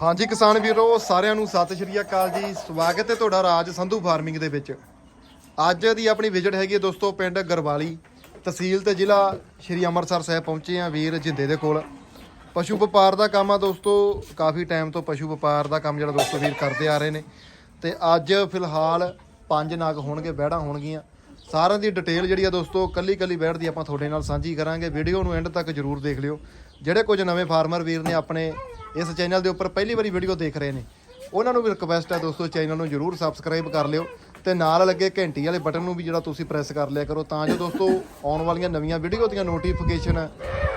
ਹਾਂਜੀ ਕਿਸਾਨ ਵੀਰੋ, ਸਾਰਿਆਂ ਨੂੰ ਸਤਿ ਸ਼੍ਰੀ ਅਕਾਲ ਜੀ। ਸਵਾਗਤ ਹੈ ਤੁਹਾਡਾ ਰਾਜ ਸੰਧੂ ਫਾਰਮਿੰਗ ਦੇ ਵਿੱਚ। ਅੱਜ ਦੀ ਆਪਣੀ ਵਿਜ਼ਿਟ ਹੈਗੀ ਹੈ ਦੋਸਤੋ ਪਿੰਡ ਗਰਵਾਲੀ ਤਹਿਸੀਲ ਤੇ ਜ਼ਿਲ੍ਹਾ ਸ਼੍ਰੀ ਅੰਮ੍ਰਿਤਸਰ ਸਾਹਿਬ ਪਹੁੰਚੇ ਆ ਵੀਰ ਜਿੰਦੇ ਦੇ ਕੋਲ। ਪਸ਼ੂ ਵਪਾਰ ਦਾ ਕੰਮ ਆ ਦੋਸਤੋ, ਕਾਫੀ ਟਾਈਮ ਤੋਂ ਪਸ਼ੂ ਵਪਾਰ ਦਾ ਕੰਮ ਜਿਹੜਾ ਦੋਸਤੋ ਵੀਰ ਕਰਦੇ ਆ ਰਹੇ ਨੇ। ਤੇ ਅੱਜ ਫਿਲਹਾਲ ਪੰਜ ਨਾਗ ਹੋਣਗੇ ਬਹਿੜਾਂ ਹੋਣਗੀਆਂ। ਸਾਰਿਆਂ ਦੀ ਡਿਟੇਲ ਜਿਹੜੀ ਆ ਦੋਸਤੋ ਕੱਲੀ ਕੱਲੀ ਬੈਠ ਦੀ ਆਪਾਂ ਤੁਹਾਡੇ ਨਾਲ ਸਾਂਝੀ ਕਰਾਂਗੇ। ਵੀਡੀਓ ਨੂੰ ਐਂਡ ਤੱਕ ਜਰੂਰ ਦੇਖ ਲਿਓ। ਜਿਹੜੇ ਕੁਝ ਨਵੇਂ ਫਾਰਮਰ ਵੀਰ ਨੇ ਆਪਣੇ ਇਸ ਚੈਨਲ ਦੇ ਉੱਪਰ ਪਹਿਲੀ ਵਾਰੀ ਵੀਡੀਓ ਦੇਖ ਰਹੇ ਨੇ, ਉਹਨਾਂ ਨੂੰ ਵੀ ਰਿਕਵੈਸਟ ਹੈ ਦੋਸਤੋ ਚੈਨਲ ਨੂੰ ਜਰੂਰ ਸਬਸਕ੍ਰਾਈਬ ਕਰ ਲਿਓ ਤੇ ਨਾਲ ਲੱਗੇ ਘੰਟੀ ਵਾਲੇ ਬਟਨ ਨੂੰ ਵੀ ਜਿਹੜਾ ਤੁਸੀਂ ਪ੍ਰੈਸ ਕਰ ਲਿਆ ਕਰੋ ਤਾਂ ਜੋ ਦੋਸਤੋ ਆਉਣ ਵਾਲੀਆਂ ਨਵੀਆਂ ਵੀਡੀਓ ਦੀਆਂ ਨੋਟੀਫਿਕੇਸ਼ਨ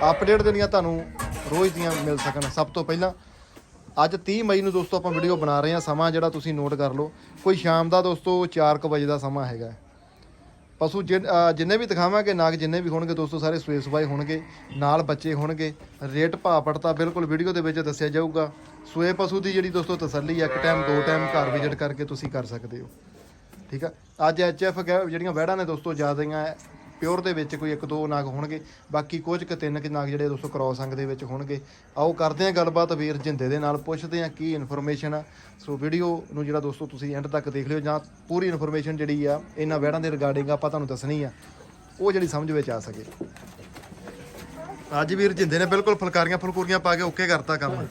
ਅਪਡੇਟ ਦੇਣੀਆਂ ਤੁਹਾਨੂੰ ਰੋਜ਼ ਦੀਆਂ ਮਿਲ ਸਕਣ। ਸਭ ਤੋਂ ਪਹਿਲਾਂ ਅੱਜ 30 ਮਈ ਨੂੰ ਦੋਸਤੋ ਆਪਾਂ ਵੀਡੀਓ ਬਣਾ ਰਹੇ ਹਾਂ। ਸਮਾਂ ਜਿਹੜਾ ਤੁਸੀਂ ਨੋਟ ਕਰ ਲਓ। ਕੋਈ ਸ਼ਾਮ ਦਾ ਦੋਸਤੋ 4:00 ਵਜੇ ਦਾ ਸਮਾਂ ਹੈਗਾ। ਪਸ਼ੂ ਜਿਨ- ਅਹ ਜਿੰਨੇ ਵੀ ਦਿਖਾਵਾਂਗੇ ਨਾਗ ਜਿੰਨੇ ਵੀ ਹੋਣਗੇ ਦੋਸਤੋ ਸਾਰੇ ਸੂਏ ਸਵਾਏ ਹੋਣਗੇ ਨਾਲ ਬੱਚੇ ਹੋਣਗੇ। ਰੇਟ ਭਾਅ ਪੜਤਾ ਬਿਲਕੁਲ ਵੀਡੀਓ ਦੇ ਵਿੱਚ ਦੱਸਿਆ ਜਾਊਗਾ। ਸੂਏ ਪਸ਼ੂ ਦੀ ਜਿਹੜੀ ਦੋਸਤੋ ਤਸੱਲੀ ਆ, ਇੱਕ ਟਾਈਮ ਦੋ ਟਾਈਮ ਘਰ ਵਿਜ਼ਿਟ ਕਰਕੇ ਤੁਸੀਂ ਕਰ ਸਕਦੇ ਹੋ। ਠੀਕ ਆ? ਅੱਜ ਐਚਐਫ ਜਿਹੜੀਆਂ ਵਹਿੜਾਂ ਨੇ ਦੋਸਤੋ ਜ਼ਿਆਦੀਆਂ ਪਿਓਰ ਦੇ ਵਿੱਚ ਕੋਈ ਇੱਕ ਦੋ ਨਾਗ ਹੋਣਗੇ ਬਾਕੀ ਕੁਝ ਕੁ ਤਿੰਨ ਕਿ ਨਾਗ ਜਿਹੜੇ ਦੋਸਤੋ ਕ੍ਰੋਸ ਅੰਗ ਦੇ ਵਿੱਚ ਹੋਣਗੇ। ਆਓ ਕਰਦੇ ਹਾਂ ਗੱਲਬਾਤ ਵੀਰ ਜਿੰਦੇ ਦੇ ਨਾਲ ਪੁੱਛਦੇ ਹਾਂ ਕੀ ਇਨਫੋਰਮੇਸ਼ਨ ਆ। ਸੋ ਵੀਡੀਓ ਨੂੰ ਜਿਹੜਾ ਦੋਸਤੋ ਤੁਸੀਂ ਐਂਡ ਤੱਕ ਦੇਖ ਲਿਓ ਜਾਂ ਪੂਰੀ ਇਨਫੋਰਮੇਸ਼ਨ ਜਿਹੜੀ ਆ ਇਹਨਾਂ ਵੈੜਾਂ ਦੇ ਰਿਗਾਰਡਿੰਗ ਆਪਾਂ ਤੁਹਾਨੂੰ ਦੱਸਣੀ ਆ। ਉਹ ਜਿਹੜੀ ਸਮਝ ਵਿੱਚ ਆ ਸਕੇ। ਅੱਜ ਵੀਰ ਜਿੰਦੇ ਨੇ ਬਿਲਕੁਲ ਫੁਲਕਾਰੀਆਂ ਫੁਲਕੂਰੀਆਂ ਪਾ ਕੇ ਓਕੇ ਕਰਤਾ ਕੰਮ।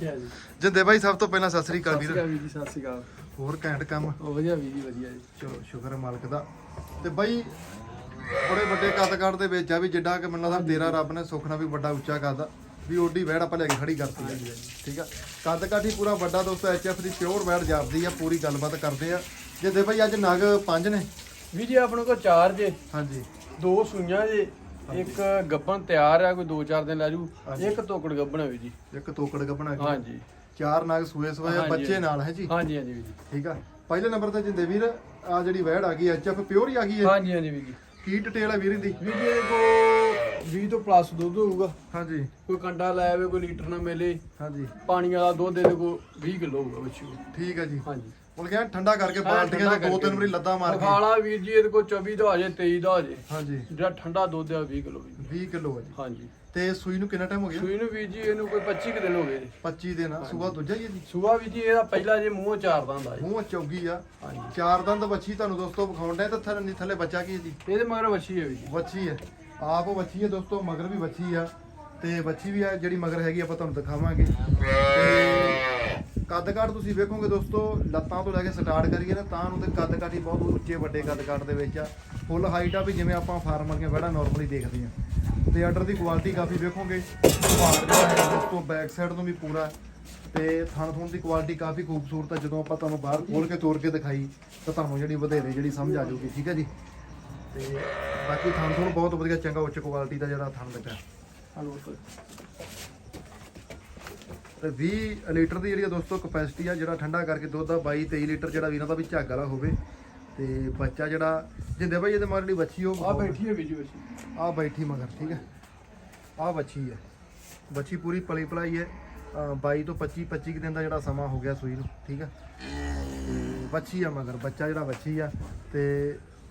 ਜਿੰਦੇ ਬਾਈ ਸਭ ਤੋਂ ਪਹਿਲਾਂ ਸਤਿ ਸ੍ਰੀ ਅਕਾਲ ਵੀਰ। ਜੀ ਸਤਿ ਸ਼੍ਰੀ ਅਕਾਲ। ਹੋਰ ਘੈਂਟ ਕੰਮ? ਵਧੀਆ ਵੀਰ ਜੀ ਵਧੀਆ ਜੀ। ਚਲੋ ਸ਼ੁਕਰ ਹੈ ਮਾਲਕ ਦਾ। ਤੇ ਬਾਈ ਬੜੇ ਵੱਡੇ ਕੱਦ ਦੇ ਵਿੱਚ ਆ ਵੀ ਜਿੱਡਾ ਕਿ ਮੈਨੂੰ ਲੱਗਦਾ ਤੇਰਾ ਰੱਬ ਨੇ ਸੁਖਣਾ ਵੀ ਵੱਡਾ ਉੱਚਾ ਕਰਦਾ ਵੀ ਓਡੀ ਵੈੜ ਆਪਾਂ ਲੈ ਕੇ ਖੜੀ ਕਰਤੀ ਹੈ ਠੀਕ ਆ? ਕੱਦ ਕਾਠ ਹੀ ਪੂਰਾ ਵੱਡਾ ਦੋਸਤੋ ਐਚਐਫ ਦੀ ਪਿਓਰ ਵੈੜ ਜਾਪਦੀ ਆ ਪੂਰੀ ਗੱਲਬਾਤ ਕਰਦੇ ਆ। ਜਿੱਦੇ ਬਾਈ ਅੱਜ ਨਗ ਪੰਜ ਨੇ। ਵੀਰ ਜੀ ਆਪਣੇ ਕੋਲ ਚਾਰ ਜੇ ਹਾਂਜੀ। ਦੋ ਸੂਈਆਂ ਜੇ ਇੱਕ ਗੱਬਣ ਤਿਆਰ ਆ ਕੋਈ 2-4 ਦਿਨ ਲੈ ਜੂ। ਇੱਕ ਤੋਕੜ ਗੱਬਣ ਵੀਰ ਜੀ। ਇੱਕ ਤੋਕੜ ਬਣਾ ਕੇ ਹਾਂਜੀ। ਚਾਰ ਨਗ ਸੂਏ ਆ, ਹਾਂਜੀ, ਬੱਚੇ ਨਾਲ ਹੈ ਜੀ? ਹਾਂਜੀ ਹਾਂਜੀ ਵੀਰ ਜੀ। ਠੀਕ ਆ? ਪਹਿਲੇ ਨੰਬਰ ਤੇ ਜਿੰਦੇ ਵੀਰ ਆ ਜਿਹੜੀ ਵੈੜ ਆ ਗਈ ਐਚਐਫ ਪਿਓਰ ਹੀ ਆ ਗਈ ਹੈ। ਹਾਂਜੀ ਹਾਂਜੀ ਵੀਰ ਜੀ। ਕੀ ਡਿਟੇਲ ਹੈ ਵੀਰ ਦੀ ਵੀਰ ਜੀ ਇਹਦੇ ਕੋਲ 20 ਤੋਂ ਪਲੱਸ ਦੁੱਧ ਹੋਊਗਾ। ਹਾਂਜੀ। ਕੋਈ ਕੰਡਾ ਲੈ ਆਵੇ ਕੋਈ ਲੀਟਰ ਨਾ ਮਿਲੇ। ਹਾਂਜੀ। ਪਾਣੀ ਵਾਲਾ ਦੁੱਧ ਇਹਦੇ ਕੋਲ 20 ਕਿਲੋ ਹੋਊਗਾ ਬੱਚੂ ਠੀਕ ਹੈ ਜੀ। ਹਾਂਜੀ। ਮੁਲ ਗਿਆ ਠੰਡਾ ਕਰਕੇ ਬਾਲਟੀਆਂ ਚ ਦੋ ਤਿੰਨ। ਵਾਰੀ ਲੱਤਾਂ ਮਾਰ ਕੇ। ਖਾਲਾ ਵੀਰ ਜੀ ਇਹਦੇ ਕੋਲ 24 ਦਾ ਹੋ ਜੇ 23 ਦਾ ਹੋ ਜੇ। ਹਾਂਜੀ। ਜਿਹੜਾ ਠੰਡਾ ਦੁੱਧ ਆ 20 ਕਿਲੋ ਜੀ। 20 ਕਿਲੋ ਹੈ ਜੀ। ਹਾਂਜੀ। ਤੇ ਸੂਈ ਨੂੰ ਕਿੰਨਾ ਟਾਈਮ ਹੋ ਗਿਆ? ਸੂਈ ਨੂੰ ਵੀਰ ਜੀ ਇਹਨੂੰ ਕੋਈ 25 ਕੁ ਦਿਨ ਹੋ ਗਏ ਜੀ। 25 ਦਿਨ ਆ। ਸੂਆ ਦੂਜਾ ਹੀ ਹੈ ਜੀ? ਸੂਆ ਵੀ ਜੀ ਇਹਦਾ ਪਹਿਲਾ ਜੇ ਮੂੰਹ ਚਾਰ ਦਾ ਹੁੰਦਾ ਜੀ। ਮੂੰਹ ਚੌਗੀ ਆ। ਹਾਂਜੀ। ਚਾਰ ਦੰਦ ਬੱਚੀ ਤੁਹਾਨੂੰ ਦੋਸਤੋ ਵਿਖਾਉਣ ਡਿਆ ਤੇ ਥੱਲੇ ਥੱਲੇ ਬੱਚਾ ਕੀ ਹੈ ਜੀ? ਇਹਦੇ ਮਗਰ ਵੱਛੀ ਹੈ ਵੀ ਜੀ। ਬੱਚੀ ਹੈ ਆਪ ਬੱਚੀ ਹੈ ਦੋਸਤੋ ਮਗਰ ਵੀ ਬੱਚੀ ਆ। ਤੇ ਬੱਚੀ ਵੀ ਆ, ਜਿਹੜੀ ਮਗਰ ਹੈਗੀ, ਆਪਾਂ ਤੁਹਾਨੂੰ ਦਿਖਾਵਾਂਗੇ। ਤੇ ਕੱਦ ਕਾਠ ਤੁਸੀਂ ਵੇਖੋਗੇ ਦੋਸਤੋ, ਲੱਤਾਂ ਤੋਂ ਲੈ ਕੇ ਸਟਾਰਟ ਕਰੀਏ ਨਾ, ਤਾਂ ਨੂੰ ਤੇ ਕੱਦ ਕਾਠ ਹੀ ਬਹੁਤ ਉੱਚੇ, ਵੱਡੇ ਕੱਦ ਕਾਠ ਦੇ ਵਿੱਚ ਆ। ਫੁੱਲ ਹਾਈਟ ਆ ਵੀ ਜਿਵੇਂ ਆਪਾਂ ਫਾਰਮਰ ਦੀਆਂ ਵੜਾ ਨਾਰਮਲੀ ਦੇਖਦੇ ਆ ਤੇ ਆਰਡਰ ਦੀ ਕੁਆਲਿਟੀ ਕਾਫੀ ਵੇਖੋਗੇ ਭਾਰ ਜਿਹੜਾ ਹੈ, ਦੋਸਤੋ ਬੈਕ ਸਾਈਡ ਤੋਂ ਵੀ ਪੂਰਾ। ਤੇ ਥਣ ਥਣ ਦੀ ਕੁਆਲਿਟੀ ਕਾਫੀ ਖੂਬਸੂਰਤ ਆ, ਜਦੋਂ ਆਪਾਂ ਤੁਹਾਨੂੰ ਬਾਹਰ ਖੋਲ ਕੇ ਤੋੜ ਕੇ ਦਿਖਾਈ, ਤਾਂ ਤੁਹਾਨੂੰ ਜਿਹੜੀ ਵਧੇਰੇ ਜਿਹੜੀ ਸਮਝ ਆ ਜਾਊਗੀ, ਠੀਕ ਹੈ ਜੀ? ਤੇ ਬਾਕੀ ਥਣ ਥਣ ਬਹੁਤ ਵਧੀਆ, ਚੰਗਾ, ਉੱਚ ਕੁਆਲਿਟੀ ਦਾ ਜਿਹੜਾ ਥਣ ਲੱਗਾ। ਤੇ 20 ਲੀਟਰ ਦੀ ਜਿਹੜੀ ਆ ਦੋਸਤੋ ਕਪੈਸਿਟੀ ਆ ਜਿਹੜਾ ਠੰਡਾ ਕਰਕੇ ਦੁੱਧ ਦਾ 22 23 ਲੀਟਰ ਜਿਹੜਾ ਵੀਰਾਂ ਦਾ ਵੀ ਝੱਗ ਵਾਲਾ ਹੋਵੇ। ਤੇ ਬੱਚਾ ਜਿਹੜਾ ਜਿੰਦੇ ਬਾਈ ਇਹਦੇ ਮਗਰ ਜਿਹੜੀ ਬੱਚੀ ਉਹ ਆ ਬੈਠੀ ਹੈ ਵੀ ਜੀ ਵੱਛੀ। ਆ ਬੈਠੀ ਮਗਰ ਠੀਕ ਹੈ ਆ ਬੱਚੀ ਹੈ ਬੱਚੀ ਪੂਰੀ ਪਲੀ ਪਲਾਈ ਹੈ ਅਹ 22 ਤੋਂ 25 25 ਕੁ ਦਿਨ ਦਾ ਜਿਹੜਾ ਸਮਾਂ ਹੋ ਗਿਆ ਸੂਈ ਨੂੰ ਠੀਕ ਹੈ ਤੇ ਬੱਚੀ ਆ ਮਗਰ ਬੱਚਾ ਜਿਹੜਾ ਬੱਚੀ ਆ। ਤੇ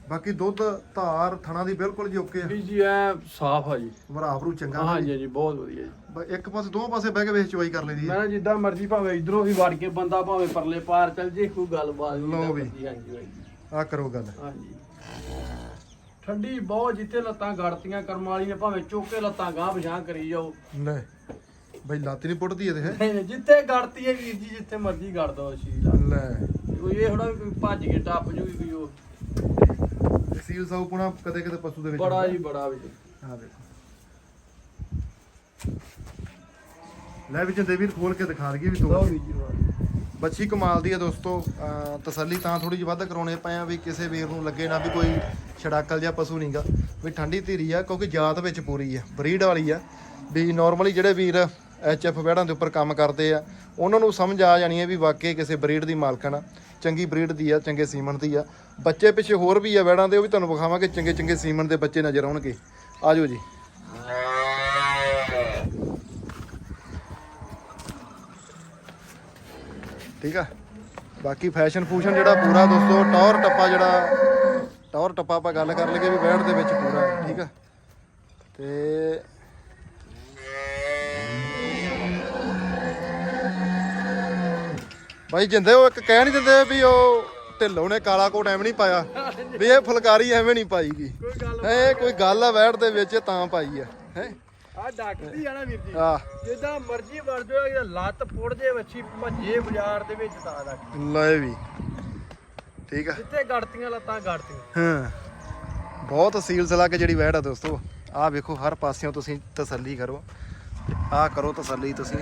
ਬਾਕੀ ਦੁੱਧ ਧਾਰ ਥਣਾ ਦੀ ਬਿਲਕੁਲ ਜੀ ਓਕੇ ਆ। ਵੀ ਜੀ ਐ ਸਾਫ਼ ਆ ਜੀ। ਵਰਾਬਰੂ ਚੰਗਾ ਹਾਂਜੀ ਜੀ। ਹਾਂਜੀ ਬਹੁਤ ਵਧੀਆ ਜੀ। ਬ- ਇੱਕ ਪਾਸੇ ਦੋਵਾਂ ਪਾਸੇ ਬਹਿ ਕੇ ਵੇਚ ਚਵਾਈ ਕਰ ਲੈਂਦੀ ਹੈ ਮੈਂ ਜਿੱਦਾਂ ਮਰਜ਼ੀ ਭਾਵੇਂ ਇਧਰੋਂ ਵੀ ਵੜ ਕੇ ਬੰਦਾ ਭਾਵੇਂ ਪਰਲੇ ਪਾਰ ਚੱਲ ਜੇ ਕੋਈ ਗੱਲਬਾਤ ਨਹੀਂ ਲਓ ਵੀ। ਹਾਂਜੀ ਹਾਂਜੀ ਹਾਂਜੀ। ਆ ਕਰੋ ਗੱਲ। ਹਾਂਜੀ। ਠੰਡੀ ਬਹੁਤ ਜਿੱਥੇ ਲੱਤਾਂ ਗੜਤੀਆਂ ਕਰਮ ਵਾਲੀ ਨੇ ਭਾਵੇਂ ਚੁੱਕ ਲੱਤਾਂ ਗਾਂ ਪਛਾਂ ਕਰੀ ਜਾਓ। ਲੈ ਬਈ ਲੱਤ ਨਹੀਂ ਪੁੱਟਦੀ ਇਹਦੇ ਹੈ? ਜਿੱਥੇ ਗੜਤੀ ਹੈ ਵੀਰ ਜੀ ਜਿੱਥੇ ਮਰਜ਼ੀ ਗੜ ਦੋ ਸ਼ੀਲਾ। ਲੈ। ਕੋਈ ਇਹ ਥੋੜਾ ਵੀ ਕੋਈ ਭੱਜ ਕੇ ਟੱਪ ਜੂਗੀ ਕੋਈ ਉਹ। ਸੀਲ ਸਾਊ ਪੁਣਾ ਕਦੇ ਕਦੇ ਪਸ਼ੂ ਦੇ ਵਿੱਚ ਬੜਾ ਹੁੰਦਾ। ਜੀ ਬੜਾ ਵੀ। ਆ ਦੇਖੋ ਲੈ ਵਿੱਚ ਦੇਵੀਰ ਖੋਲ ਕੇ ਦਿਖਾ ਦਈਏ ਵੀ ਲਓ ਤੋੜ ਵੀਰ ਜੀ। ਵਾਹ। ਬੱਚੀ ਕਮਾਲ ਦੀ ਹੈ ਦੋਸਤੋ। ਅਹ ਤਸੱਲੀ ਤਾਂ ਥੋੜੀ ਜਿਹੀ ਵੱਧ ਕਰਾਉਣੇ ਪਏ ਆ ਵੀ ਕਿਸੇ ਵੀਰ ਨੂੰ ਲੱਗੇ ਨਾ ਵੀ ਕੋਈ ਛੜਾਕਲ ਜਿਹਾ ਪਸ਼ੂ ਨਹੀਂਗਾ ਵੀ ਠੰਡੀ ਧੀਰੀ ਆ ਕਿਉਂਕਿ ਜਾਤ ਵਿੱਚ ਪੂਰੀ ਆ ਬਰੀਡ ਵਾਲੀ ਆ। ਵੀ ਨਾਰਮਲੀ ਜਿਹੜੇ ਵੀਰ ਐਚਐਫ ਵੈੜਾਂ ਦੇ ਉੱਪਰ ਕੰਮ ਕਰਦੇ ਆ। ਉਹਨਾਂ ਨੂੰ ਸਮਝ ਆ ਜਾਣੀ ਹੈ ਵੀ ਵਾਕਈ ਕਿਸੇ ਬਰੀਡ ਦੀ ਮਾਲਕਣ ਆ ਚੰਗੀ ਬਰੀਡ ਦੀ ਆ, ਚੰਗੇ ਸੀਮਨ ਦੀ ਆ। ਬੱਚੇ ਪਿੱਛੇ ਹੋਰ ਵੀ ਆ ਵੈੜਾਂ ਦੇ, ਉਹ ਵੀ ਤੁਹਾਨੂੰ ਵਿਖਾਵਾਂਗੇ, ਚੰਗੇ ਚੰਗੇ ਸੀਮਨ ਦੇ ਬੱਚੇ ਨਜ਼ਰ ਆਉਣਗੇ। ਆਜੋ ਜੀ। ਠੀਕ ਆ। ਬਾਕੀ ਫੈਸ਼ਨ ਫੂਸ਼ਨ ਜਿਹੜਾ ਪੂਰਾ ਦੋਸਤੋ, ਟੌਰ ਟੱਪਾ ਜਿਹੜਾ, ਟੌਰ ਟੱਪਾ ਆਪਾਂ ਗੱਲ ਕਰ ਲਈਏ ਵੀ ਬੈਠ ਦੇ ਵਿੱਚ ਪੂਰਾ ਠੀਕ ਆ। ਤੇ ਬਾਈ ਜਿੰਦੇ ਉਹ ਇੱਕ ਕਹਿ ਨਹੀਂ ਦਿੰਦੇ ਵੀ ਉਹ ਢਿੱਲੋਂ ਨੇ ਕਾਲਾ ਕੋਟ ਐਵੇਂ ਨਹੀਂ ਪਾਇਆ। ਵੀ ਇਹ ਫੁਲਕਾਰੀ ਐਵੇਂ ਨਹੀਂ ਪਾਈਗੀ। ਕੋਈ ਗੱਲ ਇਹ ਕੋਈ ਗੱਲ ਆ ਵੈਟ ਦੇ ਵਿੱਚ ਤਾਂ ਪਾਈ ਆ। ਹੈ? ਆ ਡਾਕਟਰੀ ਆ ਨਾ ਵੀਰ ਜੀ। ਆ ਜਿੱਦਾਂ ਮਰਜ਼ੀ ਵੜ ਜਾਓ ਇਹ ਲੱਤ ਫੁੱਟ ਜੇ ਵੱਛੀ ਭੱਜੇ ਬਾਜ਼ਾਰ ਦੇ ਵਿੱਚ ਤਾਂ ਦਾ ਲੈ ਵੀ। ਠੀਕ ਆ। ਜਿੱਥੇ ਗੜਤੀਆਂ ਲੱਤਾਂ ਗੜਤੀਆਂ। ਹਾਂ। ਬਹੁਤ ਸੀਲਸ ਲਾ ਕੇ ਜਿਹੜੀ ਵੈਟ ਆ ਦੋਸਤੋ। ਆਹ ਵੇਖੋ ਹਰ ਪਾਸਿਓਂ ਤੁਸੀਂ ਤਸੱਲੀ ਕਰੋ। ਆਹ ਕਰੋ ਤਸੱਲੀ ਤੁਸੀਂ।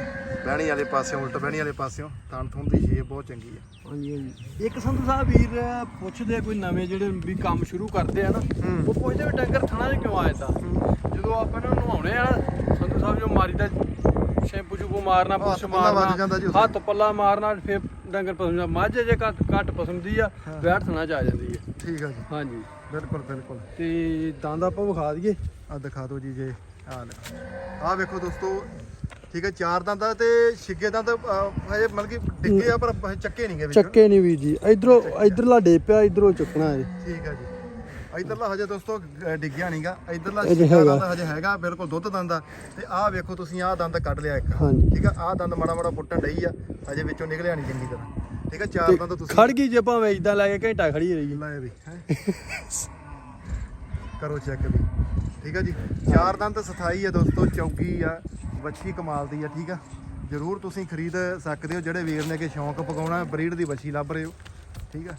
ਬਹਿਣੀ ਵਾਲੇ ਪਾਸਿਓਂ ਉਲਟ ਬਹਿਣੀ ਵਾਲੇ ਪਾਸਿਓਂ ਤਣ ਥੁਣ ਦੀ ਸ਼ੇਪ ਬਹੁਤ ਚੰਗੀ ਆ। ਹਾਂਜੀ ਹਾਂਜੀ। ਇੱਕ ਸੰਧੂ ਸਾਹਿਬ ਵੀਰ ਪੁੱਛਦੇ ਆ ਕੋਈ ਨਵੇਂ ਜਿਹੜੇ ਵੀ ਕੰਮ ਸ਼ੁਰੂ ਕਰਦੇ ਆ ਨਾ ਹੂੰ। ਉਹ ਪੁੱਛਦੇ ਵੀ ਡੰਗਰ ਥਣਾ 'ਚ ਕਿਉਂ ਆਇਆ ਤਾਂ? ਜਦੋਂ ਆਪਾਂ ਨੂੰ ਨਹਾਉਣੇ ਆ ਸੰਧੂ ਸਾਹਿਬ ਜੋ ਮਾਰੀ ਦਾ ਸ਼ੈਂਪੂ ਸ਼ੂਪੂ ਮਾਰਨਾ ਪੁੱਛ ਮਾਰਨਾ ਹੱਥ ਪੱਲਾ ਮਾਰਨਾ ਫਿਰ ਡੰਗਰ ਪਸੰਦ ਆ। ਮੱਝ ਜੇ ਘੱਟ ਘੱਟ ਪਸੰਦੀ ਆ ਬੈਠ ਥਣਾ 'ਚ ਆ ਜਾਂਦੀ ਹੈ ਠੀਕ ਆ ਜੀ। ਹਾਂਜੀ। ਬਿਲਕੁਲ ਬਿਲਕੁਲ। ਤੇ ਦੰਦ ਆਪਾਂ ਵਿਖਾ ਦਈਏ। ਆ ਦਿਖਾ ਦਿਓ ਜੀ ਜੇ ਆ ਲੈ ਵੇਖੋ ਦੋਸਤੋ ਠੀਕ ਹੈ ਚਾਰ ਦੰਦ ਤੇ ਛਿੱਗੇ ਦੰਦ ਹਜੇ ਮਤਲਬ ਕਿ ਡਿੱਗੇ ਆ ਪਰ ਚੱਕੇ ਨਹੀਂ ਗਏ ਚੱਕੇ ਨਹੀਂ ਵੀਰ ਜੀ। ਇਧਰੋਂ ਇਧਰਲਾ ਡੇਪਿਆ ਇਧਰੋਂ ਚੁੱਕਣਾ ਹੈ ਠੀਕ ਹੈ ਜੀ। ਇਧਰਲਾ ਹਜੇ ਦੋਸਤੋ ਡਿੱਗਿਆ ਨਹੀਂਗਾ ਇਧਰਲਾ। ਦੰਦ ਹਜੇ ਹੈਗਾ ਬਿਲਕੁਲ ਦੁੱਧ ਦੰਦ ਆ। ਤੇ ਆਹ ਵੇਖੋ ਤੁਸੀਂ ਆਹ ਦੰਦ ਕੱਢ ਲਿਆ ਇੱਕ। ਠੀਕ ਆ ਆਹ ਦੰਦ ਮਾੜਾ ਮਾੜਾ ਪੁੱਟਣ ਡਈ ਆ ਹਜੇ ਵਿੱਚੋਂ ਨਿਕਲਿਆ ਨਹੀਂ ਚੰਗੀ ਤਰ੍ਹਾਂ। ਠੀਕ ਆ ਚਾਰ ਦੰਦ ਤੁਸੀਂ ਖੜ ਗਈ ਜੇ ਭਾਵੇਂ ਇਦਾਂ ਲੈ ਕੇ ਘੰਟਾ ਖੜੀ ਰਹੀ। ਲਾਇਆ ਵੀ। ਕਰੋ ਚੈੱਕ ਵੀ। ਠੀਕ ਆ ਜੀ? ਚਾਰ ਦੰਦ ਸਥਾਈ ਆ ਦੋਸਤੋ, ਚੌਕੀ ਆ, ਵੱਛੀ ਕਮਾਲ ਦੀ ਆ, ਠੀਕ ਆ? ਜਰੂਰ ਤੁਸੀਂ ਖਰੀਦ ਸਕਦੇ ਹੋ, ਜਿਹੜੇ ਵੀਰ ਨੇ ਕਿ ਸ਼ੌਂਕ ਪਕਾਉਣਾ ਬਰੀਡ ਦੀ ਵੱਛੀ ਲੱਭ ਰਹੇ ਹੋ, ਠੀਕ ਆ?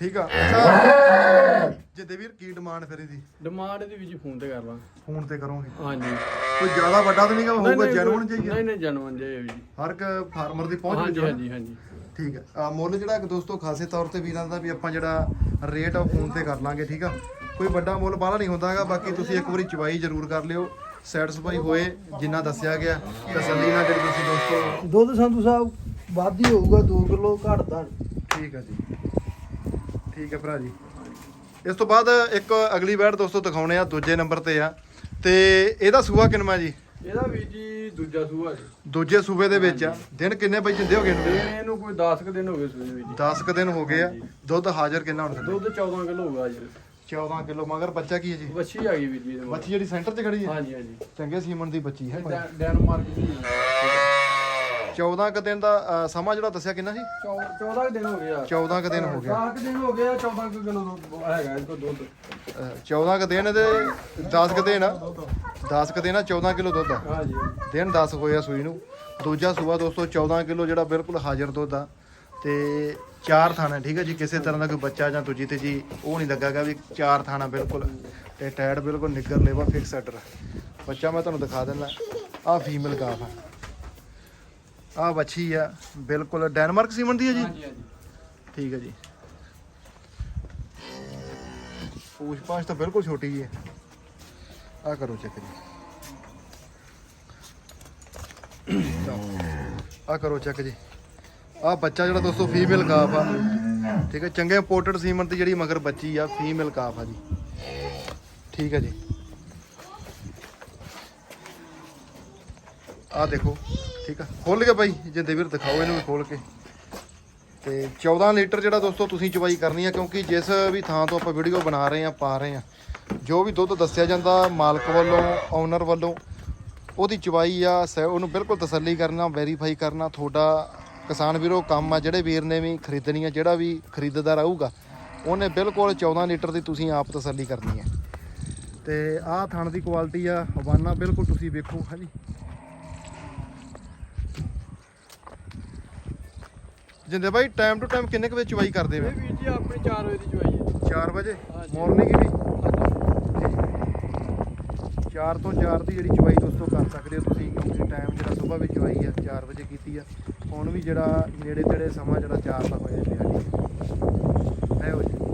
ਠੀਕ ਆ? ਅੱਛਾ। ਜਿੱਦੇ ਵੀਰ ਕੀ ਡਿਮਾਂਡ ਫਿਰ ਇਹਦੀ? ਡਿਮਾਂਡ ਇਹਦੀ ਵਿੱਚ ਫੋਨ ਤੇ ਕਰ ਲਾਂ ਫੋਨ ਤੇ ਕਰੋਗੇ? ਹਾਂਜੀ। ਕੋਈ ਜ਼ਿਆਦਾ ਵੱਡਾ ਤਾਂ ਨਹੀਂਗਾ ਹੋਊਗਾ ਜੈਨੂਨ ਨਹੀਂ, ਚਾਹੀਏ ਨਹੀਂ ਨਹੀਂ ਜਨਮਨ ਜੇ। ਵੀ ਹਰ ਇੱਕ ਫਾਰਮਰ ਦੀ ਪਹੁੰਚ ਹਾਂਜੀ ਵਿੱਚ। ਹਾਂਜੀ ਹਾਂਜੀ। ਠੀਕ ਹੈ ਆ ਮੁੱਲ ਜਿਹੜਾ ਦੋਸਤੋ ਖਾਸੇ ਤੌਰ ਤੇ ਵੀਰਾਂ ਦਾ ਵੀ ਆਪਾਂ ਜਿਹੜਾ ਰੇਟ ਆ ਫੋਨ ਤੇ ਕਰ ਲਾਂਗੇ ਠੀਕ ਆ? ਕੋਈ ਵੱਡਾ ਮੁੱਲ ਬਾਹਲਾ ਨਹੀਂ ਹੁੰਦਾਗਾ ਬਾਕੀ ਤੁਸੀਂ ਇੱਕ ਵਾਰੀ ਚਵਾਈ ਜ਼ਰੂਰ ਕਰ ਲਿਓ। ਸੈਟੀਸਫਾਈ ਹੋਏ ਜਿੰਨਾ ਦੱਸਿਆ ਗਿਆ। ਤਸੱਲੀ ਨਾਲ ਜਿਹੜੀ ਤੁਸੀਂ ਦੋਸਤੋ ਦੁੱਧ ਸੰਧੂ ਸਾਹਿਬ ਵੱਧ ਹੀ ਹੋਊਗਾ 2 ਕਿਲੋ ਘਟਦਾ ਠੀਕ ਹੈ ਜੀ। ਠੀਕ ਹੈ ਭਰਾ ਜੀ। ਇਸ ਤੋਂ ਬਾਅਦ ਇੱਕ ਅਗਲੀ ਬੈਡ ਦੋਸਤੋ ਦਿਖਾਉਣੇ ਆ ਦੂਜੇ ਨੰਬਰ ਤੇ ਆ। ਤੇ ਇਹਦਾ ਸੂਆ ਕਿੰਨਾ ਜੀ? ਇਹਦਾ ਵੀ ਜੀ ਦੂਜਾ ਸੂਆ ਜੀ। ਦੂਜੇ ਸੂਬੇ ਦੇ ਵਿੱਚ ਆ। ਦਿਨ ਕਿੰਨੇ ਬਈ ਜਿੰਦੇ ਹੋ ਗਏ ਨੇ ਇਹਨੂੰ ਕੋਈ 10 ਕੁ ਦਿਨ ਹੋ ਗਏ ਸੂਏ ਵੀ ਜੀ। 10 ਕ ਦਿਨ ਹੋ ਗਏ ਆ। ਦੁੱਧ ਹਾਜ਼ਰ ਕਿੰਨਾ ਹੁਣ ਦੁੱਧ 14 ਕਿਲੋ ਹੋਊਗਾ ਜੀ 14 ਕਿਲੋ ਮਗਰ ਬੱਚਾ ਕੀ ਹੈ ਜੀ? ਵੱਛੀ ਆ ਗਈ ਵੀ ਜੀ ਇਹਦੇ ਮਗਰ। ਬੱਚੀ ਜਿਹੜੀ ਸੈਂਟਰ 'ਚ ਖੜੀ ਹੈ? ਹਾਂਜੀ ਹਾਂਜੀ। ਚੰਗੇ ਸੀਮਨ ਦੀ ਬੱਚੀ ਹੈ ਡੈ- ਡੈਨਮਾਰਕ ਦੀ 14 ਕ ਦਿਨ ਦਾ ਅ, ਸਮਾਂ ਜਿਹੜਾ ਦੱਸਿਆ ਕਿੰਨਾ ਸੀ? 14 ਕੁ ਦਿਨ ਹੋ ਗਏ ਆ। 14 ਕ ਦਿਨ ਹੋ ਗਿਆ 10 ਕੁ ਦਿਨ ਹੋ ਗਏ ਆ 14 ਕੁ ਕਿਲੋ ਦੁੱਧ ਹੈਗਾ ਇਹ ਕੋਲ ਦੁੱਧ। ਅ, 14 ਕ ਦਿਨ ਤੇ 10 ਕ ਦਿਨ ਆ। 10 ਕ ਦਿਨ ਆ 14 ਕਿਲੋ ਦੁੱਧ ਆ। ਹਾਂਜੀ। ਦਿਨ 10 ਹੋਇਆ ਸੂਈ ਨੂੰ। ਦੂਜਾ ਸੂਆ ਦੋਸਤੋ 14 ਕਿਲੋ ਜਿਹੜਾ ਬਿਲਕੁਲ ਹਾਜ਼ਰ ਦੁੱਧ ਆ। ਤੇ ਚਾਰ ਥਾਣਾ ਠੀਕ ਹੈ ਜੀ ਕਿਸੇ ਤਰ੍ਹਾਂ ਦਾ ਕੋਈ ਬੱਚਾ ਜਾਂ ਦੂਜੀ ਤੇ ਜੀ ਉਹ ਨਹੀਂ ਲੱਗਾਗਾ ਵੀ ਚਾਰ ਥਾਣਾ ਬਿਲਕੁਲ। ਤੇ ਟੈਡ ਬਿਲਕੁਲ ਨਿੱਗਰ ਲੇਵਾ ਫਿਕਸ ਸੈਟਰ ਬੱਚਾ ਮੈਂ ਤੁਹਾਨੂੰ ਦਿਖਾ ਦਿੰਦਾ ਆ ਫੀਮੇਲ ਗਾਫ ਆ। ਆ ਬੱਚੀ ਆ ਬਿਲਕੁਲ। ਡੈਨਮਾਰਕ ਸੀਮਨ ਦੀ ਹੈ ਜੀ? ਹਾਂਜੀ ਹਾਂਜੀ। ਠੀਕ ਹੈ ਜੀ। ਪੂਛ ਪਾਛ ਤਾਂ ਬਿਲਕੁਲ ਛੋਟੀ ਜੀ ਹੈ। ਆ ਕਰੋ ਚੈੱਕ ਜੀ। ਆ ਕਰੋ ਚੈੱਕ ਜੀ। ਆ ਬੱਚਾ ਜਿਹੜਾ ਦੋਸਤੋ ਫੀਮੇਲ ਕਾਫ ਆ। ਠੀਕ ਹੈ ਚੰਗੇ ਇੰਪੋਰਟਡ ਸੀਮਨ ਦੀ ਜਿਹੜੀ ਮਗਰ ਬੱਚੀ ਆ ਫੀਮੇਲ ਕਾਫ ਆ ਜੀ। ਠੀਕ ਹੈ ਜੀ। ਆ ਦੇਖੋ। ਠੀਕ ਆ। ਖੋਲ ਕੇ ਬਾਈ ਜਿੰਦੇ ਵੀਰ ਦਿਖਾਓ ਇਹਨੂੰ ਵੀ ਖੋਲ ਕੇ। ਤੇ 14 ਲੀਟਰ ਜਿਹੜਾ ਦੋਸਤੋ ਤੁਸੀਂ ਚਵਾਈ ਕਰਨੀ ਆ, ਕਿਉਂਕਿ ਜਿਸ ਵੀ ਥਾਂ ਤੋਂ ਆਪਾਂ ਵੀਡੀਓ ਬਣਾ ਰਹੇ ਆ, ਪਾ ਰਹੇ ਆ, ਜੋ ਵੀ ਦੁੱਧ ਦੱਸਿਆ ਜਾਂਦਾ, ਮਾਲਕ ਵੱਲੋਂ ਓਨਰ ਵੱਲੋਂ, ਉਹਦੀ ਚਵਾਈ ਆ, ਸੈ- ਉਹਨੂੰ ਬਿਲਕੁਲ ਤਸੱਲੀ ਕਰਨਾ ਵੈਰੀਫਾਈ ਕਰਨਾ, ਤੁਹਾਡਾ ਕਿਸਾਨ ਵੀਰੋ ਕੰਮ ਆ, ਜਿਹੜੇ ਵੀਰ ਨੇ ਵੀ ਖਰੀਦਣੀ ਆ, ਜਿਹੜਾ ਵੀ ਖਰੀਦਦਾਰ ਆਊਗਾ, ਉਹਨੇ ਬਿਲਕੁਲ 14 ਲੀਟਰ ਦੀ ਤੁਸੀਂ ਆਪ ਤਸੱਲੀ ਕਰਨੀ ਹੈ ਤੇ ਆਹ ਥਣ ਦੀ ਕੁਆਲਿਟੀ ਆ ਹਵਾਨਾ ਬਿਲਕੁਲ ਤੁਸੀਂ ਵੇਖੋ, ਹਾਂਜੀ। ਜਿੰਦੇ ਬਾਈ ਟਾਈਮ ਟੂ ਟਾਈਮ ਕਿੰਨੇ ਕੁ ਵਜੇ ਚਵਾਈ ਕਰਦੇ ਵੇ? ਇਹ ਵੀਰ ਜੀ ਆਪਣੀ 4 ਵਜੇ ਦੀ ਚਵਾਈ ਹੈ। 4 ਵਜੇ? ਹਾਂਜੀ। ਮਾਰਨਿੰਗ ਵੀ 4 ਤੋਂ 4 ਦੀ ਜਿਹੜੀ ਚਵਾਈ ਦੋਸਤੋ ਕਰ ਸਕਦੇ ਹੋ ਤੁਸੀਂ ਕਿਉਂਕਿ ਟਾਈਮ ਜਿਹੜਾ ਸਵੇਰ ਵਿੱਚ ਚਵਾਈ ਆ 4 ਵਜੇ ਕੀਤੀ ਆ। ਹੁਣ ਵੀ ਜਿਹੜਾ ਨੇੜੇ ਤੇੜੇ ਸਮਾਂ ਜਿਹੜਾ 4 ਦਾ ਹੋਇਆ ਜੀ। ਐ ਹੋ ਜੀ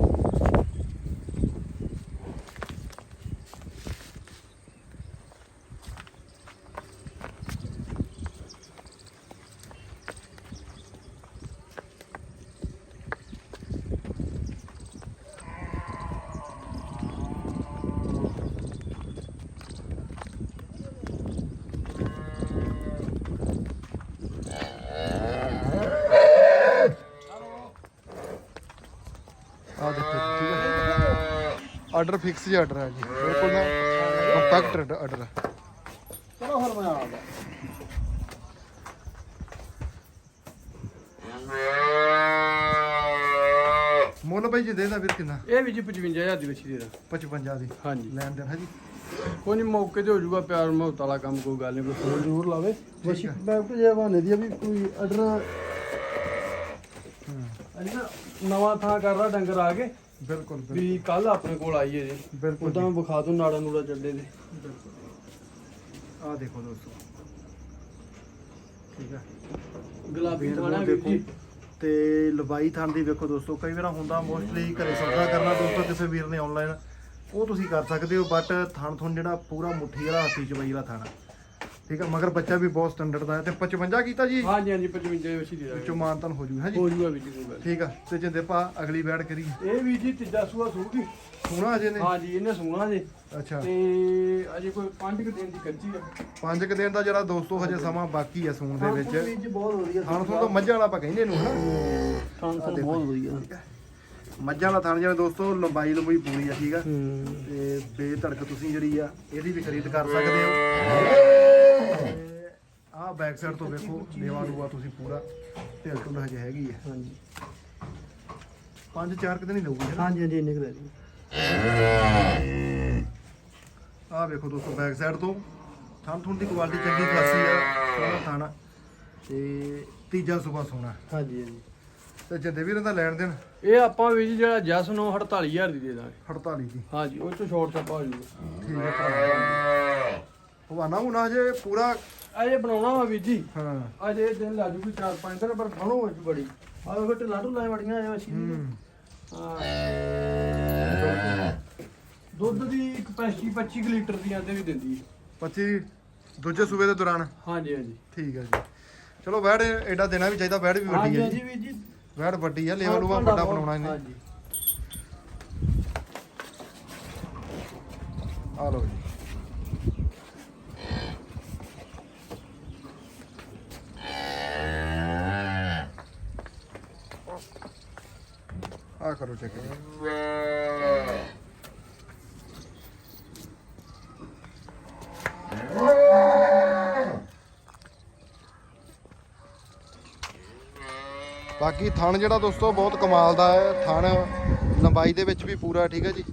ਆਰਡਰ ਫਿਕਸ ਜਿਹਾ ਆਰਡਰ ਹੈ ਜੀ। ਬਿਲਕੁਲ ਨਾ ਕੰਪੈਕਟ ਆਰਡਰ ਹੈ ਚਲੋ ਫਿਰ ਮੈਂ ਆ ਗਿਆ ਮੁੱਲ ਬਾਈ ਜੀ ਦੇਦਾ ਵੀਰ ਕਿੰਨਾ? ਇਹ ਵੀ ਜੀ 55000 ਦੀ ਬੱਚੀ ਦੇ ਦਾਂ 55 ਦੀ। ਹਾਂਜੀ। ਲੈਣ ਦੇਣ ਹੈ ਜੀ ਕੋਈ ਨਹੀਂ ਮੌਕੇ ਤੇ ਹੋ ਜਾਊਗਾ ਪਿਆਰ ਮੁਹੱਬਤ ਵਾਲਾ ਕੰਮ ਕੋਈ ਗੱਲ ਨਹੀਂ ਕੋਈ ਫੋਨ ਜ਼ਰੂਰ ਲਾਵੇ। ਵਸ਼ੀ ਬੈਕ ਤੇ ਜੇ ਬਹਾਨੇ ਦੀ ਆ ਵੀ ਕੋਈ ਆਰਡਰ ਅਸੀਂ ਨਾ ਨਵਾਂ ਥਾਂ ਕਰ ਰਹਾ ਡੰਗਰ ਆ ਕੇ ਬਿਲਕੁਲ ਵੀ ਕੱਲ ਆਪਣੇ ਕੋਲ ਆਈਏ ਜੀ। ਬਿਲਕੁਲ ਉਦਾਂ ਮੈਂ ਵਿਖਾ ਦੂੰ ਨਾੜਾ ਨੂੜਾ ਚੱਡੇ ਦੇ। ਆ ਦੇਖੋ ਦੋਸਤੋ। ਠੀਕ ਹੈ ਗੁਲਾਬੀ ਥਾਣਾ ਜੀ ਤੇ ਲੰਬਾਈ ਥਣ ਦੀ ਵੇਖੋ ਦੋਸਤੋ ਕਈ ਵਾਰ ਹੁੰਦਾ ਮੋਸਟਲੀ ਘਰੇ ਸੌਦਾ ਕਰਨਾ ਦੋਸਤੋ ਕਿਸੇ ਵੀਰ ਨੇ ਆਨਲਾਈਨ ਉਹ ਤੁਸੀਂ ਕਰ ਸਕਦੇ ਹੋ ਬਟ ਥਣ ਥਣ ਜਿਹੜਾ ਪੂਰਾ ਮੁੱਠੀ ਵਾਲਾ ਹੱਥੀ ਚਬਾਈ ਵਾਲਾ ਥਣ। ਠੀਕ ਹੈ ਮਗਰ ਬੱਚਾ ਵੀ ਬਹੁਤ ਸਟੈਂਡਰਡ ਦਾ ਹੈ। ਤੇ 55 ਕੀਤਾ ਜੀ? ਹਾਂਜੀ ਹਾਂਜੀ 55 ਦੀ ਬੱਚੀ ਦੇ ਵਿੱਚੋਂ ਮਾਨਤਨ ਹੋ ਜੂ ਹੈ ਜੀ? ਹੋ ਜੂਗਾ ਵੀਰ ਜੀ ਠੀਕ ਆ ਤੇ ਜਿੰਦੇ ਪਾ ਅਗਲੀ ਬੈੜ ਕਰੀ। ਇਹ ਵੀ ਜੀ ਤੀਜਾ ਸੂਆ ਸੂਗੀ। ਸੋਹਣਾ ਅਜੇ ਨੇ ਹਾਂਜੀ ਇਹਨੇ ਸੂਣਾ ਜੀ। ਅੱਛਾ। ਤੇ ਅਜੇ ਕੋਈ 5 ਦਿਨ ਦੀ ਕੱਚੀ ਆ। ਪੰਜ ਕੁ ਦਿਨ ਦਾ ਜਿਹੜਾ ਦੋਸਤੋ ਹਜੇ ਸਮਾਂ ਬਾਕੀ ਹੈ ਸੂਣ ਦੇ ਵਿੱਚ। ਵੀ ਜੀ ਬਹੁਤ ਵਧੀਆ ਥਣ ਤੋਂ ਮੱਝਾਂ ਵਾਲਾ ਆਪਾਂ ਕਹਿੰਦੇ ਇਹਨੂੰ ਹਨਾ? ਖਾਣ ਤੋਂ ਬਹੁਤ ਵਧੀਆ। ਮੱਝਾਂ ਵਾਲਾ ਥਣ ਜਿਹੜਾ ਦੋਸਤੋ ਲੰਬਾਈ ਲੰਬਾਈ ਪੂਰੀ ਆ ਠੀਕ ਆ। ਹੂੰ। ਤੇ ਬੇਧੜਕ ਤੁਸੀਂ ਜਿਹੜੀ ਆ ਇਹਦੀ ਵੀ ਖਰੀਦ ਕਰ ਸਕਦੇ ਹੋ। ਬੈਕ ਸਾਈਡ ਤੋਂ ਵੇਖੋ ਲੇਵਾ ਲੂਆ ਤੁਸੀਂ ਪੂਰਾ ਢਿੱਲ ਢੁੱਲ ਹਜੇ ਹੈਗੀ ਆ। ਹਾਂਜੀ। ਪੰਜ ਚਾਰ ਕੁ ਦਿਨ ਹੀ ਲਊਗੀ ਹੈ ਨਾ? ਹਾਂਜੀ ਹਾਂਜੀ ਨਿਕਲ ਜੀ ਆਹ ਵੇਖੋ ਦੋਸਤੋ ਬੈਕ ਸਾਈਡ ਤੋਂ। ਥਣ ਥੁਣ ਦੀ ਕੁਆਲਿਟੀ ਚੰਗੀ ਖਾਸੀ ਆ ਸੋਹਣਾ ਥਣ ਤੇ ਤੀਜਾ ਸੁਬਾ ਸੋਹਣਾ। ਹਾਂਜੀ ਹਾਂਜੀ। ਤੇ ਜਿੰਦੇ ਵੀਰਾਂ ਦਾ ਲੈਣ ਦੇਣ ਇਹ ਆਪਾਂ ਵੀ ਜੀ ਜਿਹੜਾ ਜਸ ਨੂੰ 48000 ਦੀ ਦੇ ਦਾਂਗੇ। 48 ਦੀ। ਹਾਂਜੀ ਉਹ ਚੋਂ ਛੋਟ ਛਾਪਾ ਹੋ ਜੂਗਾ ਠੀਕ ਹੈ ਭਰਾ ਹਵਾਨਾ ਹੁਣਾ ਹਜੇ ਪੂਰਾ ਅਜੇ ਬਣਾਉਣਾ ਵਾ ਵੀਰ ਜੀ। ਹਾਂ। ਅਜੇ ਦਿਨ ਲਾ ਜੂਗੀ 4-5 ਦਿਨ ਪਰ ਬਣੋ ਵਿੱਚ ਬੜੀ। ਆਹ ਵੇਖੋ ਢਿੱਲਾਂ ਢੁੱਲਾਂ ਬੜੀਆਂ ਆ ਵਸ਼ੀ। ਹੂੰ। ਹਾਂ। ਦੁੱਧ ਦੀ ਕਪੈਸਿਟੀ 25 ਕੁ ਲੀਟਰ ਦੀ ਆਂਦੇ ਵੀ ਦਿੰਦੀ ਹੈ। 25 ਦੂਜੇ ਸੂਬੇ ਦੇ ਦੌਰਾਨ। ਹਾਂਜੀ ਹਾਂਜੀ। ਠੀਕ ਹੈ ਜੀ। ਚਲੋ ਵੈੜ ਐਡਾ ਦੇਣਾ ਵੀ ਚਾਹੀਦਾ ਵੈੜ ਵੀ ਵੱਡੀ ਹੈ ਜੀ। ਜੀ। ਵੈੜ ਵੱਡੀ ਆ ਲੇਵਾ ਲੂਆ ਭਾਂਡਾ ਵੱਡਾ ਬਣਾਉਣਾ ਇਹਨੇ। ਹਾਂਜੀ। ਆ ਲਓ ਜੀ। ਆ ਕਰੋ ਚੈੱਕ ਬਾਕੀ ਥਣ ਜਿਹੜਾ ਦੋਸਤੋ ਬਹੁਤ ਕਮਾਲ ਦਾ ਹੈ। ਥਣ ਲੰਬਾਈ ਦੇ ਵਿੱਚ ਵੀ ਪੂਰਾ ਠੀਕ ਹੈ ਜੀ।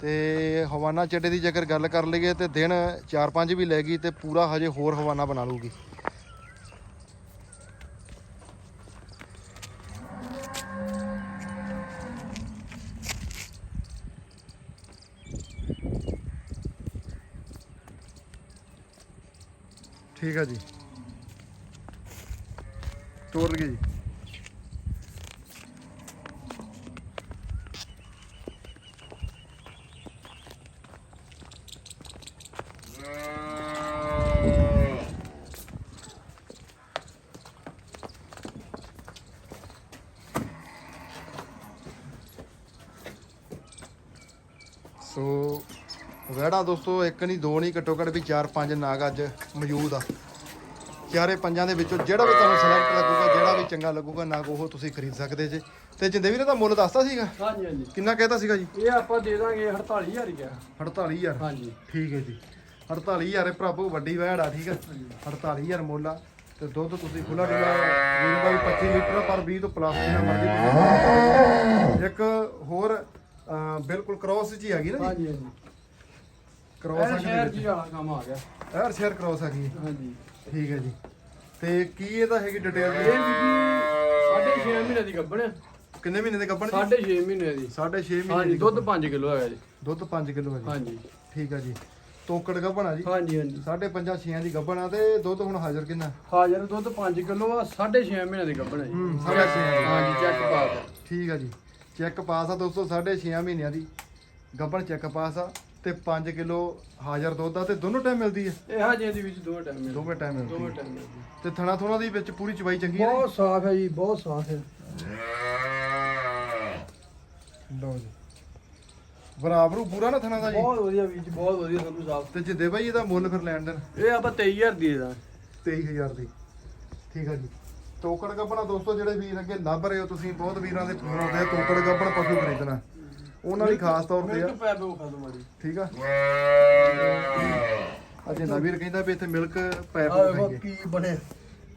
ਤੇ ਹਵਾਨਾ ਚੱਡੇ ਦੀ ਜੇਕਰ ਗੱਲ ਕਰ ਲਈਏ ਤੇ ਦਿਨ 4-5 ਵੀ ਲੈ ਗਈ ਤੇ ਪੂਰਾ ਹਜੇ ਹੋਰ ਹਵਾਨਾ ਬਣਾ ਲੂਗੀ ਠੀਕ ਹੈ ਜੀ। ਤੋੜ ਲਈਏ ਜੀ ਸੋ ਵੈੜਾ ਦੋਸਤੋ ਇੱਕ ਨਹੀਂ ਦੋ ਨਹੀਂ ਘੱਟੋ ਘੱਟ ਵੀ ਚਾਰ ਪੰਜ ਨਾਗ ਅੱਜ ਮੌਜੂਦ ਆ। ਚਾਰੇ ਪੰਜਾਂ ਦੇ ਵਿੱਚੋਂ ਜਿਹੜਾ ਵੀ ਤੁਹਾਨੂੰ ਸਿਲੈਕਟ ਲੱਗੂਗਾ ਜਿਹੜਾ ਵੀ ਚੰਗਾ ਲੱਗੂਗਾ ਨਾਗ ਉਹ ਤੁਸੀਂ ਖਰੀਦ ਸਕਦੇ ਜੇ। ਤੇ ਜਿੰਦੇ ਵੀਰੇ ਦਾ ਮੁੱਲ ਦੱਸਦਾ ਸੀਗਾ? ਹਾਂਜੀ ਹਾਂਜੀ। ਕਿੰਨਾ ਕਹਿਤਾ ਸੀਗਾ ਜੀ? ਇਹ ਆਪਾਂ ਦੇ ਦਾਂਗੇ 48000 ਹੀ ਆ। 48000 ਹਾਂਜੀ। ਠੀਕ ਹੈ ਜੀ। 48000 ਇਹ ਭਰਾਵੋ ਵੱਡੀ ਵੈੜ ਆ ਠੀਕ ਹੈ 48000 ਮੁੱਲ ਆ। ਤੇ ਦੁੱਧ ਤੁਸੀਂ ਖੁੱਲਾ ਡੁੱਲਾ ਵੀਰ ਬਾਈ 25 ਲੀਟਰ ਪਰ 20 ਤੋਂ ਪਲੱਸ ਜਿੰਨਾ ਮਰਜ਼ੀ ਇੱਕ ਹੋਰ ਬਿਲਕੁਲ ਕ੍ਰੋਸ ਜੀ ਹੈਗੀ ਨਾ ਜੀ? ਹਾਂਜੀ ਹਾਂਜੀ। ਕ੍ਰੋਸ ਆ ਸ਼ਹਿਰ ਜੀ ਵਾਲਾ ਕੰਮ ਆ ਗਿਆ। ਹਰ ਸ਼ੇਅਰ ਕ੍ਰੋਸ ਆ ਗਈ। ਹਾਂਜੀ। ਠੀਕ ਹੈ ਜੀ। ਤੇ ਕੀ ਇਹਦਾ ਹੈਗੀ ਡਿਟੇਲ ਇਹ ਵੀ ਜੀ ਸਾਢੇ ਛੇ ਮਹੀਨੇ ਦੀ ਗੱਭਣ ਹੈ ਕਿੰਨੇ ਮਹੀਨੇ ਦੇ ਕੱਪਣ ਸਾਢੇ ਛੇ ਮਹੀਨੇ ਦੀ। 6.5 ਮਹੀਨੇ ਹਾਂਜੀ ਦੀ ਦੁੱਧ ਗੱਭਣ। 5 ਕਿਲੋ ਹੈਗਾ ਜੀ। ਦੁੱਧ 5 ਕਿਲੋ ਹੈ ਜੀ। ਹਾਂਜੀ। ਠੀਕ ਹੈ ਜੀ। ਤੋਕੜ ਗੱਭਣ ਆ ਜੀ। ਹਾਂਜੀ ਹਾਂਜੀ। 5.5 6 ਦੀ ਗੱਭਣ ਆ ਤੇ ਦੁੱਧ ਹੁਣ ਹਾਜ਼ਰ ਕਿੰਨਾ? ਹਾਜ਼ਰ ਦੁੱਧ 5 ਕਿਲੋ ਆ ਸਾਢੇ ਛੇ ਮਹੀਨੇ ਦੀ ਗੱਭਣ ਹੈ ਜੀ। ਹੂੰ ਸਾਢੇ ਛੇ ਦੀ। ਹਾਂਜੀ ਚੈੱਕ ਪਾ ਦਿਓ। ਠੀਕ ਆ ਜੀ। ਚੈੱਕ ਪਾਸ ਆ ਦੋਸਤੋ 6.5 ਮਹੀਨਿਆਂ ਦੀ। ਗੱਭਣ ਚੈੱਕ ਪਾਸ ਆ। ਤੇ 5 ਕਿਲੋ ਹਾਜ਼ਰ ਦੁੱਧ ਆ ਤੇ ਦੋਨੋਂ ਟਾਈਮ ਮਿਲਦੀ ਹੈ ਇਹ ਹਾਜੇ ਦੀ ਵਿੱਚ ਦੋ ਟਾਈਮ ਮਿਲਦੇ। ਦੋਵੇਂ ਟਾਈਮ ਮਿਲਦੀ ਦੋਵੇਂ ਹੈ ਟਾਈਮ ਮਿਲਦੇ। ਤੇ ਥਣਾ ਥੋਣਾ ਦੀ ਵਿੱਚ ਪੂਰੀ ਚਵਾਈ ਚੰਗੀ ਹੈ ਬਹੁਤ ਸਾਫ਼ ਹੈ ਜੀ ਬਹੁਤ ਸਾਫ਼ ਹੈ। ਲਓ ਜੀ। ਬਰਾਬਰ ਪੂਰਾ ਨਾ ਥਣਾ ਦਾ ਜੀ? ਬਹੁਤ ਵਧੀਆ ਵੀਰ ਜੀ ਬਹੁਤ ਵਧੀਆ ਸੰਧੂ ਸਾਹਿਬ ਤੇ ਜਿੱਦੇ ਬਾਈ ਇਹਦਾ ਮੁੱਲ ਫਿਰ ਲੈਣ ਦੇਣ? ਇਹ ਆਪਾਂ 23000 ਦੀ ਦੇ ਦਾਂ 23000 ਦੀ। ਠੀਕ ਆ ਜੀ। ਤੋਕੜ ਗੱਬਣਾ ਦੋਸਤੋ ਜਿਹੜੇ ਵੀਰ ਅੱਗੇ ਲੱਭ ਰਹੇ ਹੋ ਤੁਸੀਂ ਬਹੁਤ ਵੀਰਾਂ ਦੇ ਫੋਨ ਆਉਂਦੇ ਆ ਤੋਕੜ ਗੱਬਣ ਪਸ਼ੂ ਖਰੀਦਣਾ। ਉਹਨਾਂ ਲਈ ਖਾਸ ਤੌਰ ਤੇ ਆ। ਮਿਲਕ ਦੋ ਠੀਕ ਆ? ਅਜੇ ਨਵੀਰ ਕਹਿੰਦਾ ਵੀ ਇੱਥੇ ਮਿਲਕ ਪੈਪ ਆ ਵੇਖੋ ਖਾਈਏ। ਕੀ ਬਣੇ।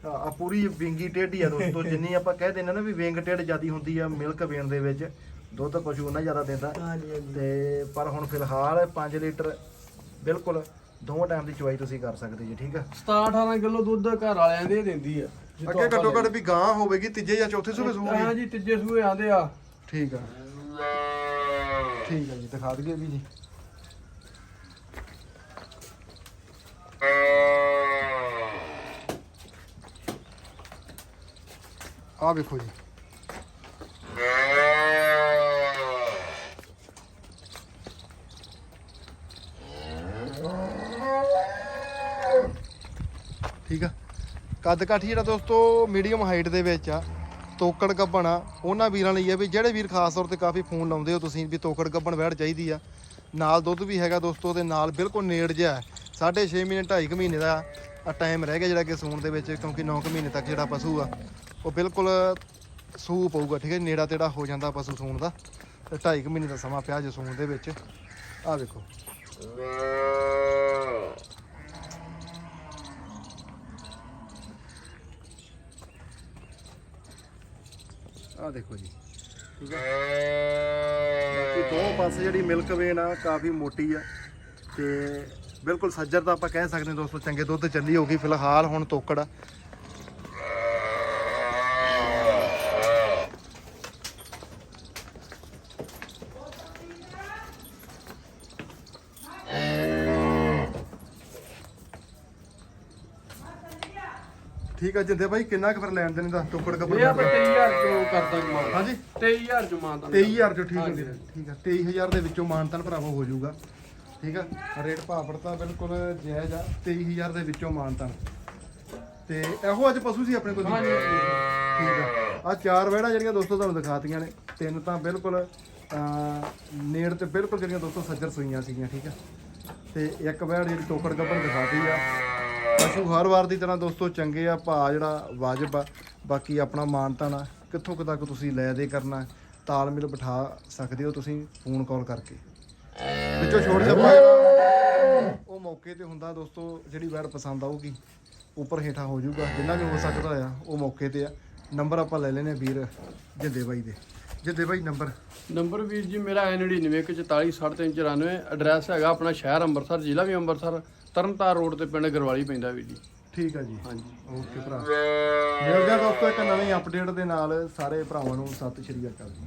ਆ ਪੂਰੀ ਵਿੰਗੀ ਟੇਢੀ ਆ ਦੋਸਤੋ ਜਿੰਨੀ ਆਪਾਂ ਕਹਿ ਦਿੰਦੇ ਨਾ ਵੀ ਵਿੰਗ ਟੇਢ ਜਿਆਦੀ ਹੁੰਦੀ ਆ ਮਿਲਕ ਵੇਣ ਦੇ ਵਿੱਚ ਦੁੱਧ ਪਸ਼ੂ ਉਹਨਾਂ ਜ਼ਿਆਦਾ ਦਿੰਦਾ। ਹਾਂਜੀ ਹਾਂਜੀ। ਤੇ ਪਰ ਹੁਣ ਫਿਲਹਾਲ 5 ਲੀਟਰ ਬਿਲਕੁਲ ਦੋਵਾਂ ਟਾਈਮ ਦੀ ਚੁਆਈ ਤੁਸੀਂ ਕਰ ਸਕਦੇ ਜੀ ਠੀਕ ਆ? 17 18 ਕਿਲੋ ਦੁੱਧ ਘਰ ਵਾਲਿਆਂ ਦੇ ਦਿੰਦੀ ਆ ਅੱਗੇ ਘੱਟੋ ਘੱਟ। ਵੀ ਗਾਂ ਹੋਵੇਗੀ ਤੀਜੇ ਜਾਂ ਚੌਥੇ ਸੂਬੇ ਹਾਂ ਸੂਗੀ ਜੀ ਤੀਜੇ ਸੂਏ ਆਂਦੇ ਆ। ਠੀਕ ਆ। ਠੀਕ ਆ ਜੀ, ਦਿਖਾ ਦਈਏ ਵੀ ਜੀ। ਆ ਵੇਖੋ ਜੀ। ਠੀਕ ਆ। ਕੱਦ ਕਾਠੀ ਜਿਹੜਾ ਦੋਸਤੋ ਮੀਡੀਅਮ ਹਾਈਟ ਦੇ ਵਿੱਚ ਆ। ਤੋਕੜ ਗੱਬਣ ਆ, ਉਹਨਾਂ ਵੀਰਾਂ ਲਈ ਹੈ ਵੀ ਜਿਹੜੇ ਵੀਰ ਖਾਸ ਤੌਰ ਤੇ ਕਾਫੀ ਫੋਨ ਲਾਉਂਦੇ ਹੋ ਤੁਸੀਂ ਵੀ ਤੋਕੜ ਗੱਬਣ ਵੈੜ ਚਾਹੀਦੀ ਆ। ਨਾਲ ਦੁੱਧ ਵੀ ਹੈਗਾ ਦੋਸਤੋ ਤੇ ਨਾਲ ਬਿਲਕੁਲ ਨੇੜ ਜਿਹਾ ਸਾਢੇ 6 ਮਹੀਨੇ 2.5 ਮਹੀਨੇ ਦਾ ਟਾਈਮ ਰਹਿ ਗਿਆ ਜਿਹੜਾ ਕਿ ਸੂਣ ਦੇ ਵਿੱਚ, ਕਿਉਂਕਿ 9 ਮਹੀਨੇ ਤੱਕ ਜਿਹੜਾ ਪਸ਼ੂ ਆ, ਉਹ ਬਿਲਕੁਲ ਸੂ ਪਊਗਾ, ਠੀਕ ਹੈ ਨੇੜਾ ਤੇੜਾ ਹੋ ਜਾਂਦਾ ਪਸ਼ੂ ਸੂਣ ਦਾ। ਤੇ 2.5 ਮਹੀਨੇ ਦਾ ਸਮਾਂ ਪਿਆ ਜੇ ਸੂਣ ਦੇ ਵਿੱਚ। ਆ ਵੇਖੋ। ਆ ਦੇਖੋ ਜੀ। ਠੀਕ ਹੈ। ਬਾਕੀ ਦੋ ਪਾਸੇ ਜਿਹੜੀ ਮਿਲਕ ਵੇਨ ਆ, ਕਾਫੀ ਮੋਟੀ ਆ ਤੇ ਬਿਲਕੁਲ ਸੱਜਰ ਤਾਂ ਆਪਾਂ ਕਹਿ ਸਕਦੇ ਹਾਂ ਦੋਸਤੋ, ਚੰਗੇ ਦੁੱਧ ਚੱਲੀ ਹੋਗੀ ਫਿਲਹਾਲ ਹੁਣ ਤੋਕੜ ਆ ਆ ਜਿੰਦੇ ਬਾਈ ਕਿੰਨਾ ਕੁ ਫਿਰ ਲੈਣ ਦੇਣ ਦਾ? ਇਹ ਕੱਪੜਾ ਆਪਾਂ 23000 ਕਿਲੋ ਕਰਦਾ ਕਮਾਲ ਹਾਂਜੀ। 23000 ਚ ਮਾਂ ਤਾਂ। 23000 ਚੋਂ ਠੀਕ ਹਾਂਜੀ, ਹੈ। ਠੀਕ ਹੈ। 23000 ਦੇ ਵਿੱਚੋਂ ਮਾਨਤਨ ਭਰਾਵੋ ਹੋ ਜਾਊਗਾ। ਠੀਕ ਆ ਰੇਟ ਭਾਪੜਤਾ ਬਿਲਕੁਲ ਜਾਇਜ਼ ਆ। 23000 ਦੇ ਵਿੱਚੋਂ ਮਾਨਤਨ ਤੇ। ਇਹੋ ਅੱਜ ਪਸ਼ੂ ਸੀ ਆਪਣੇ ਕੋਲ ਹਾਂਜੀ। ਠੀਕ ਆ ਆ ਚਾਰ ਵਹਿੜਾ ਜਿਹੜੀਆਂ ਦੋਸਤੋ ਤੁਹਾਨੂੰ ਦਿਖਾਤੀਆਂ ਨੇ। ਤਿੰਨ ਤਾਂ ਬਿਲਕੁਲ ਨੇੜ ਤੇ ਬਿਲਕੁਲ ਜਿਹੜੀਆਂ ਦੋਸਤੋ ਸੱਜਰ ਸੂਈਆਂ ਸੀਗੀਆਂ। ਠੀਕ ਆ ਤੇ ਇੱਕ ਵਹਿੜ ਜਿਹੜੀ ਟੋਕੜ ਗੱਬਣ ਦਿਖਾਤੀ ਆ। ਪਸ਼ੂ ਹਰ ਵਾਰ ਦੀ ਤਰ੍ਹਾਂ ਦੋਸਤੋ ਚੰਗੇ ਆ, ਭਾਅ ਜਿਹੜਾ ਵਾਜਬ ਆ, ਬਾਕੀ ਆਪਣਾ ਮਾਨਤਾਨ ਆ ਕਿੱਥੋਂ ਕੁ ਤੱਕ ਤੁਸੀਂ ਲੈ ਦੇ ਕਰਨਾ ਤਾਲਮੇਲ ਬਿਠਾ ਸਕਦੇ ਹੋ ਤੁਸੀਂ, ਫੋਨ ਕਾਲ ਕਰਕੇ। ਵਿੱਚੋਂ ਛੋੜ ਛੱਪਾ ਉਹ ਮੌਕੇ ਤੇ ਹੁੰਦਾ ਦੋਸਤੋ, ਜਿਹੜੀ ਵੈੜ ਪਸੰਦ ਆਊਗੀ, ਉੱਪਰ ਹੇਠਾਂ ਹੋ ਜਾਊਗਾ, ਜਿੰਨਾ ਵੀ ਹੋ ਸਕਦਾ ਆ, ਉਹ ਮੌਕੇ ਤੇ ਆ। ਨੰਬਰ ਆਪਾਂ ਲੈ ਲੈਨੇ ਵੀਰ ਜਿੰਦੇ ਬਾਈ ਦੇ। ਜਿੰਦੇ ਬਾਈ, ਨੰਬਰ। ਨੰਬਰ ਵੀਰ ਜੀ, ਮੇਰਾ 9914437394 ਐਡਰੈਸ ਹੈਗਾ ਆਪਣਾ ਸ਼ਹਿਰ ਅੰਮ੍ਰਿਤਸਰ, ਜ਼ਿਲ੍ਹਾ ਵੀ ਅੰਮ੍ਰਿਤਸਰ। ਤਰਨਤਾਰ ਰੋਡ ਤੇ ਪਿੰਡ ਗਰਵਾਲੀ ਪੈਂਦਾ ਵੀਰ ਜੀ। ਠੀਕ ਆ ਜੀ। ਹਾਂਜੀ। ਓਕੇ ਭਰਾ। ਮਿਲਦੇ ਆ ਦੋਸਤੋ ਇੱਕ ਨਵੀਂ ਅਪਡੇਟ ਦੇ ਨਾਲ। ਸਾਰੇ ਭਰਾਵਾਂ ਨੂੰ ਸਤਿ ਸ਼੍ਰੀ ਅਕਾਲ। ਜੀ